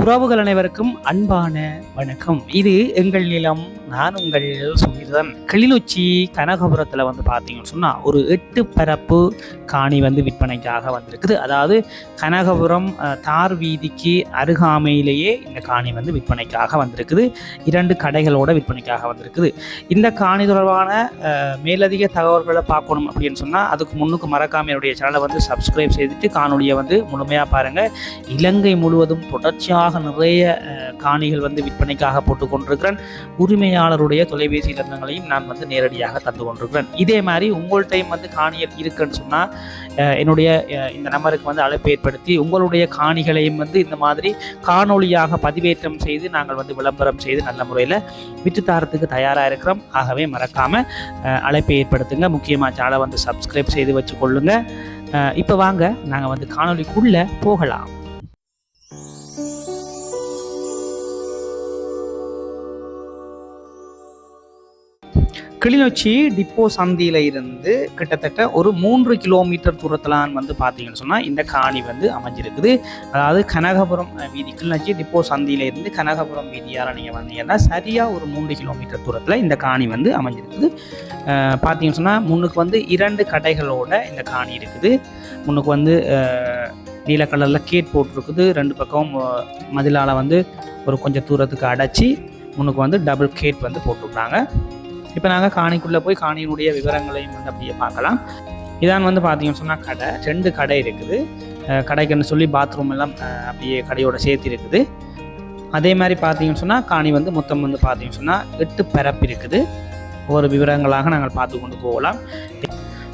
உறவுகள் அனைவருக்கும் அன்பான வணக்கம். இது எங்கள் நிலம் நான் உங்கள் சுகிர்தன் கிளிநொச்சி கனகபுரத்தில் வந்து பார்த்தீங்கன்னு சொன்னால் ஒரு எட்டு பரப்பு காணி வந்து விற்பனைக்காக வந்திருக்குது. அதாவது கனகபுரம் தார் வீதிக்கு அருகாமையிலேயே இந்த காணி வந்து விற்பனைக்காக வந்திருக்குது. இரண்டு கடைகளோட விற்பனைக்காக வந்திருக்குது. இந்த காணி தொடர்பான மேலதிக தகவல்களை பார்க்கணும் அப்படின்னு சொன்னால் அதுக்கு முன்னுக்கு மறக்காம என்னுடைய சேனலை வந்து சப்ஸ்கிரைப் செய்துட்டு காணொலியை வந்து முழுமையாக பாருங்கள் இலங்கை முழுவதும் தொடர்ச்சியாக நிறைய காணிகள் வந்து விற்பனைக்காக போட்டு கொண்டிருக்கிறேன் உரிமையாளருடைய தொலைபேசி இலக்கங்களையும் நான் வந்து நேரடியாக தந்து கொண்டிருக்கிறேன். இதே மாதிரி உங்கள்கிட்டையும் வந்து காணிகள் இருக்குன்னு சொன்னால் என்னுடைய இந்த நம்பருக்கு வந்து அழைப்பு ஏற்படுத்தி உங்களுடைய காணிகளையும் வந்து இந்த மாதிரி காணொளியாக பதிவேற்றம் செய்து நாங்கள் வந்து விளம்பரம் செய்து நல்ல முறையில் விற்றுத்தாரத்துக்கு தயாராக இருக்கிறோம். ஆகவே மறக்காமல் அழைப்பை ஏற்படுத்துங்க. முக்கியமாக சேனலை வந்து சப்ஸ்கிரைப் செய்து வச்சுக்கொள்ளுங்க. இப்போ வாங்க நாங்கள் வந்து காணொளிக்குள்ளே போகலாம். கிளிநொச்சி டிப்போ சந்தியில இருந்து கிட்டத்தட்ட ஒரு மூன்று கிலோமீட்டர் தூரத்திலான் வந்து பார்த்தீங்கன்னு சொன்னால் இந்த காணி வந்து அமைஞ்சிருக்குது. அதாவது கனகபுரம் வீதி கிளிநொச்சி டிப்போ சந்தியில இருந்து கனகபுரம் வீதியால் நீங்கள் வந்தீங்கன்னா சரியாக ஒரு மூன்று கிலோமீட்டர் தூரத்தில் இந்த காணி வந்து அமைஞ்சிருக்குது. பார்த்தீங்கன்னு சொன்னால் முன்னுக்கு வந்து இரண்டு கடைகளோட இந்த காணி இருக்குது. முன்னுக்கு வந்து நீல கலரில் கேட் போட்டிருக்குது. ரெண்டு பக்கம் மதிலால் வந்து ஒரு கொஞ்சம் தூரத்துக்கு அடைச்சி முன்னுக்கு வந்து டபுள் கேட் வந்து போட்டிருக்காங்க இப்போ நாங்கள் காணிக்குள்ளே போய் காணியினுடைய விவரங்களையும் வந்து அப்படியே பார்க்கலாம். இதான் வந்து பார்த்தீங்கன்னு சொன்னால் கடை. ரெண்டு கடை இருக்குது. அஹ் கடைக்குன்னு சொல்லி பாத்ரூம் எல்லாம் அஹ் அப்படியே கடையோட சேர்த்து இருக்குது. அதே மாதிரி பார்த்தீங்கன்னு சொன்னால் காணி வந்து மொத்தம் வந்து பார்த்தீங்கன்னு சொன்னால் எட்டு பரப்பு இருக்குது. ஒவ்வொரு விவரங்களாக நாங்கள் பார்த்து கொண்டு போகலாம்.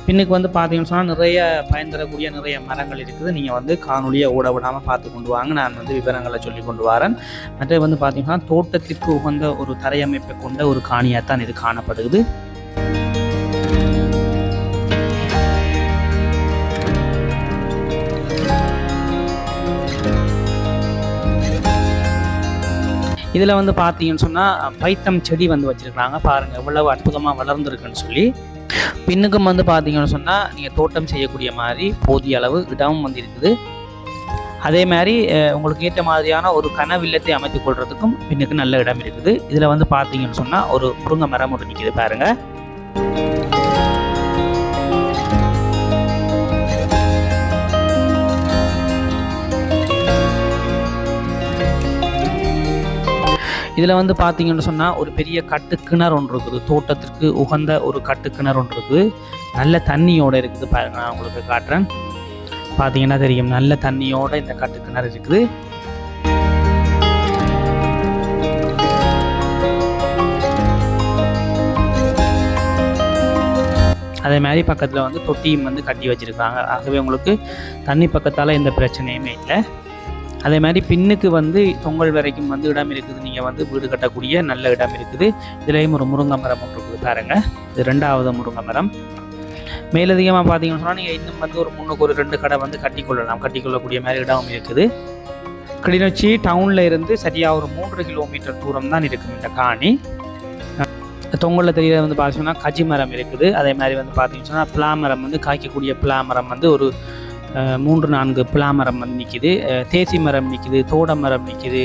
பின்னுக்கு வந்து பார்த்தீங்கன்னு சொன்னால் நிறைய பயன் தரக்கூடிய நிறைய மரங்கள் இருக்குது. நீங்கள் வந்து காணொலியை ஓட விடாமல் பார்த்து கொண்டு வாங்க. நான் வந்து விவரங்களை சொல்லி கொண்டு வரேன். மற்ற வந்து பார்த்தீங்கன்னா தோட்டத்திற்கு உகந்த ஒரு தரையமைப்பை கொண்ட ஒரு காணியாக தான் இது காணப்படுது இதில் வந்து பார்த்தீங்கன்னு சொன்னால் பைத்தம் செடி வந்து வச்சுருக்காங்க பாருங்கள் எவ்வளவு அற்புதமாக வளர்ந்துருக்குன்னு சொல்லி. பின்னுக்கும் வந்து பார்த்தீங்கன்னு சொன்னால் நீங்கள் தோட்டம் செய்யக்கூடிய மாதிரி போதிய அளவு இடமும் வந்து இருக்குது. அதே மாதிரி உங்களுக்கு ஏற்ற மாதிரியான ஒரு கனவில்லத்தை அமைத்துக் கொள்றதுக்கும் பின்னுக்கு நல்ல இடம் இருக்குது. இதில் வந்து பார்த்தீங்கன்னு சொன்னால் ஒரு முருங்கை மரம் ஒன்று நிற்கிது பாருங்கள் இதில் வந்து பார்த்தீங்கன்னு சொன்னால் ஒரு பெரிய கட்டு கிணறு ஒன்று இருக்குது. தோட்டத்திற்கு உகந்த ஒரு கட்டு கிணறு ஒன்று இருக்குது. நல்ல தண்ணியோடு இருக்குது. பாருங்க நான் உங்களுக்கு காட்டுறேன். பார்த்தீங்கன்னா தெரியும். நல்ல தண்ணியோட இந்த கட்டு கிணறு இருக்குது. அதே மாதிரி பக்கத்தில் வந்து தொட்டியும் வந்து கட்டி வச்சுருக்காங்க. ஆகவே உங்களுக்கு தண்ணி பக்கத்தால் எந்த பிரச்சனையுமே இல்லை. அதே மாதிரி பின்னுக்கு வந்து தொங்கல் வரைக்கும் வந்து இடம் இருக்குது. நீங்கள் வந்து வீடு கட்டக்கூடிய நல்ல இடம் இருக்குது. இதுலேயும் ஒரு முருங்கை மரம் ஒன்று கொடுத்தாருங்க இது ரெண்டாவது முருங்கை மரம். மேலதிகமாக பார்த்தீங்கன்னு சொன்னால் நீங்கள் இன்னும் வந்து ஒரு முன்னுக்கு ஒரு ரெண்டு கடை வந்து கட்டிக்கொள்ளலாம். கட்டிக்கொள்ளக்கூடிய மாதிரி இடமும் இருக்குது. கிளிநொச்சி டவுனில் இருந்து சரியாக ஒரு மூன்று கிலோமீட்டர் தூரம் தான் இருக்கும் இந்த காணி. தொங்கலில் தெரியல வந்து பார்த்தீங்கன்னா கஜி மரம் இருக்குது. அதே மாதிரி வந்து பார்த்தீங்கன்னு சொன்னால் பிளா மரம் வந்து காய்க்கக்கூடிய பிளா மரம் வந்து ஒரு மூன்று நான்கு பிளா மரம் வந்து நிற்கிது தேசி மரம் நிற்கிது தோட மரம் நிற்கிது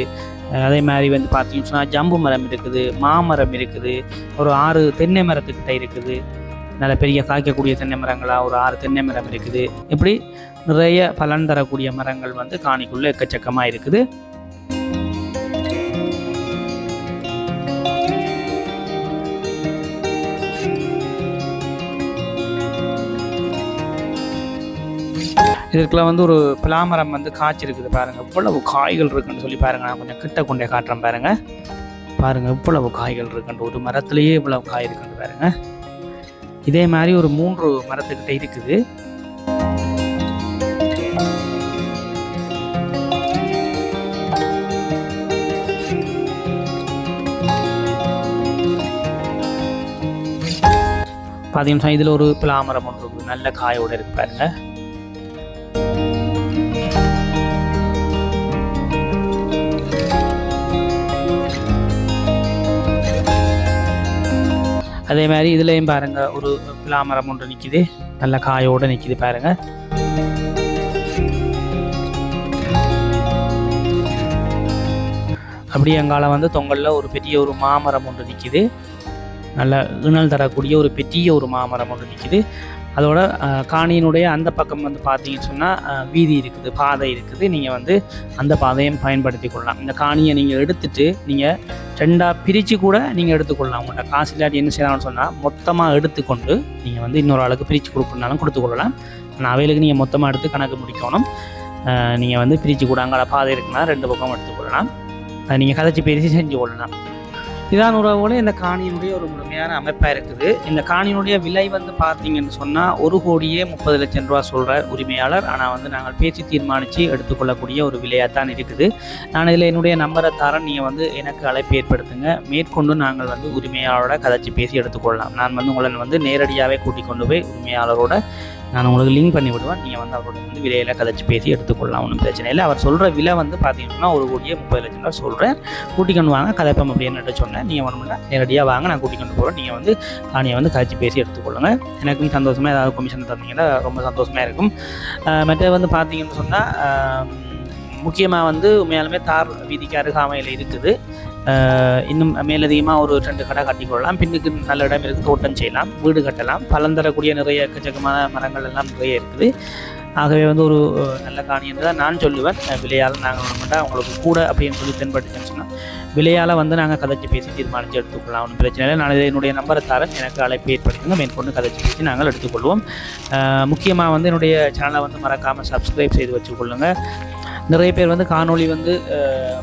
அதே மாதிரி வந்து பார்த்தீங்கன்னு சொன்னால் ஜம்பு மரம் இருக்குது மாமரம் இருக்குது. ஒரு ஆறு தென்னை மரத்துக்கிட்ட இருக்குது. நல்ல பெரிய காய்க்கக்கூடிய தென்னை மரங்களாக ஒரு ஆறு தென்னை மரம் இருக்குது. இப்படி நிறைய பலன் தரக்கூடிய மரங்கள் வந்து காணிக்குள்ளே எக்கச்சக்கமாக இருக்குது. இதற்கெல்லாம் வந்து ஒரு பிளாமரம் வந்து காய்ச்சிருக்குது பாருங்கள் இவ்வளவு காய்கள் இருக்குன்னு சொல்லி பாருங்கள் நான் கொஞ்சம் கிட்ட கொண்டே காட்டுறேன் பாருங்கள் பாருங்கள் இவ்வளவு காய்கள் இருக்குன்ற ஒரு மரத்துலேயே இவ்வளவு காய் இருக்குன்னு பாருங்கள் இதே மாதிரி ஒரு மூன்று மரத்துக்கிட்ட இருக்குது. பார்த்தீங்கன்னா இதில் ஒரு பிளாமரம் ஒன்று இருக்குது. நல்ல காயோடு இருக்கு பாருங்கள் அதே மாதிரி இதுலேயும் பாருங்கள் ஒரு பிளாமரம் ஒன்று நிற்கிது நல்ல காயோடு நிற்கிது பாருங்கள் அப்படியே எங்கால வந்து தொங்கலில் ஒரு பெரிய ஒரு மாமரம் ஒன்று நிற்கிது நல்ல இணல் தரக்கூடிய ஒரு பெரிய ஒரு மாமரம் ஒன்று நிற்கிது அதோட காணியினுடைய அந்த பக்கம் வந்து பார்த்தீங்கன்னு சொன்னால் வீதி இருக்குது பாதை இருக்குது. நீங்கள் வந்து அந்த பாதையும் பயன்படுத்தி கொள்ளலாம். இந்த காணியை நீங்கள் எடுத்துட்டு நீங்கள் ரெண்டாக பிரித்து கூட நீங்கள் எடுத்துக்கொள்ளலாம் உங்கள்கிட்ட காசு இல்லாட்டி என்ன செய்யலாம்னு சொன்னால் மொத்தமாக எடுத்துக்கொண்டு நீங்கள் வந்து இன்னொரு ஆளுக்கு பிரித்து கொடுக்கணுனாலும் கொடுத்துக்கொள்ளலாம் ஆனால் அவைகளுக்கு நீங்கள் மொத்தமாக எடுத்து கணக்கு முடிக்கணும். நீங்கள் வந்து பிரித்து கூட அங்கே பாதை இருக்குன்னா ரெண்டு பக்கம் எடுத்துக்கொள்ளலாம் அதை நீங்கள் கதைச்சி பிரித்து செஞ்சு கொள்ளலாம். இதான் உறவுகளே இந்த காணியினுடைய ஒரு முழுமையான அமைப்பாக இருக்குது. இந்த காணியினுடைய விலை வந்து பார்த்தீங்கன்னு சொன்னால் ஒரு கோடியே முப்பது லட்சம் ரூபா சொல்கிறார் உரிமையாளர். ஆனால் வந்து நாங்கள் பேசி தீர்மானித்து எடுத்துக்கொள்ளக்கூடிய ஒரு விலையாக தான் இருக்குது. நான் இதில் என்னுடைய நம்பரை தரேன். நீங்கள் வந்து எனக்கு அழைப்பு ஏற்படுத்துங்க. மேற்கொண்டு நாங்கள் வந்து உரிமையாளரோட கதைச்சி பேசி எடுத்துக்கொள்ளலாம். நான் வந்து உங்களை வந்து நேரடியாகவே கூட்டிக் கொண்டு போய் உரிமையாளரோட நான் உங்களுக்கு லிங்க் பண்ணி விடுவேன். நீங்கள் வந்து அவரோட வந்து விலையில் கதைச்சி பேசி எடுத்துக்கொள்ளலாம் ஒன்றும் பிரச்சனை இல்லை. அவர் சொல்கிற விலை வந்து பார்த்தீங்கன்னா ஒரு கோடியே முப்பது லட்சம் ரூபா சொல்கிறேன் கூட்டிக் கொண்டு வாங்க கதைப்பம் அப்படின்னு சொன்னேன். நீங்கள் வரணும்னா நேரடியாக வாங்க நான் கூட்டிக் கொண்டு போகிறேன் நீங்கள் வந்து காணியை வந்து கதைச்சி பேசி எடுத்துக்கொள்ளுங்க. எனக்கும் சந்தோஷமாக ஏதாவது கமிஷன் தந்தீங்கன்னா ரொம்ப சந்தோஷமாக இருக்கும். மற்ற மற்றது வந்து பார்த்தீங்கன்னு சொன்னால் முக்கியமாக வந்து உண்மையாலுமே தார் வீதிக்கு அருகாமையில் இருக்குது. இன்னும் மேலதிகமாக ஒரு ரெண்டு கடை கட்டிக்கொள்ளலாம் பின்னுக்கு நல்ல இடம் இருக்குது தோட்டம் செய்யலாம் வீடு கட்டலாம். பலன் தரக்கூடிய நிறைய எக்கச்சக்கமான மரங்கள் எல்லாம் நிறைய இருக்குது. ஆகவே வந்து ஒரு நல்ல காணி என்று தான் நான் சொல்லுவேன். விலையால் நாங்கள் வேணுமெண்டா உங்களுக்கு கூட அப்படின்னு சொல்லி தென்பட்டுச்சுன்னு சொன்னால் விலையால் வந்து நாங்கள் கதைச்சி பேசி தீர்மானித்து எடுத்துக்கொள்ளலாம். ஒன்றும் பிரச்சனை இல்லை. நான் இதை என்னுடைய நம்பரை தரேன். எனக்கு அழைப்பு ஏற்படுத்துங்க. மேற்கொண்டு கதைச்சி பேசி நாங்கள் எடுத்துக்கொள்வோம். முக்கியமாக வந்து என்னுடைய சேனலை வந்து மறக்காமல் சப்ஸ்கிரைப் செய்து வச்சுக்கொள்ளுங்கள் நிறைய பேர் வந்து காணொளி வந்து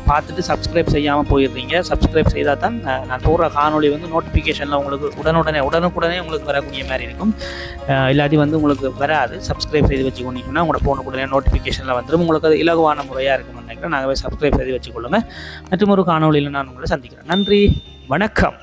பார்த்துட்டு சப்ஸ்கிரைப் செய்யாமல் போயிடுறீங்க. சப்ஸ்கிரைப் செய்தால் தான் நான் போடுற காணொளி வந்து நோட்டிஃபிகேஷனில் உங்களுக்கு உடனுடனே உடனுக்குடனே உங்களுக்கு வரக்கூடிய மாதிரி இருக்கும். இல்லாட்டி வந்து உங்களுக்கு வராது. சப்ஸ்கிரைப் செய்து வச்சுக்கொண்டீங்கன்னா உங்களோட போனுக்குடனே நோட்டிஃபிகேஷனில் வந்துடும் உங்களுக்கு அது இலகுவான முறையாக இருக்கும்னு நினைக்கிறேன். நாங்கள் சப்ஸ்கிரைப் செய்து வச்சுக்கொள்ளுங்கள் மற்றும் ஒரு காணொளியில் நான் உங்களை சந்திக்கிறேன். நன்றி. வணக்கம்.